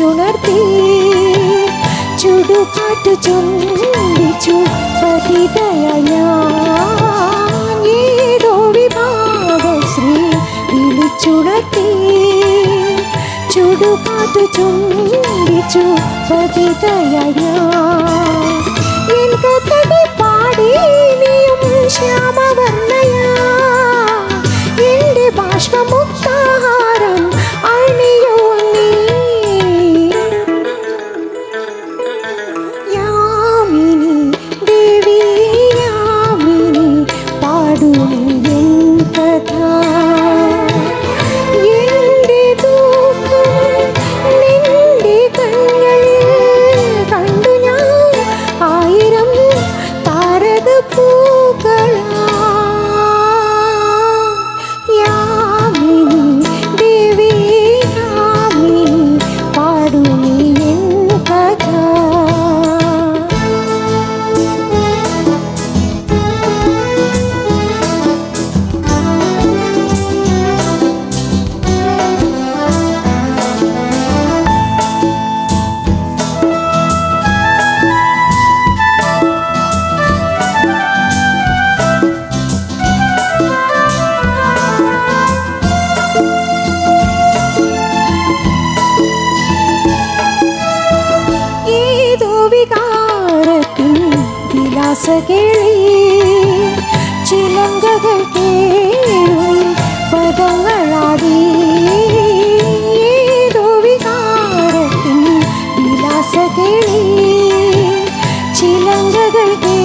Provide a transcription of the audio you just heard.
ചുണർത്തി. ചുടുകാറ്റു ചുംബിച്ചു പതിതയ ഞാൻ ഏതോ വിഭാവശ്രീ വിളിച്ചുണർത്തി. ചുടുകാറ്റു ചുംബിച്ചു പതിതയ ഞാൻ രാസകിളി ചിലങ്കകൾ കേഴി പദങ്ങളാടി. വികാരത്തിൻ വിലാസകിളി ചിലങ്കകൾ കേ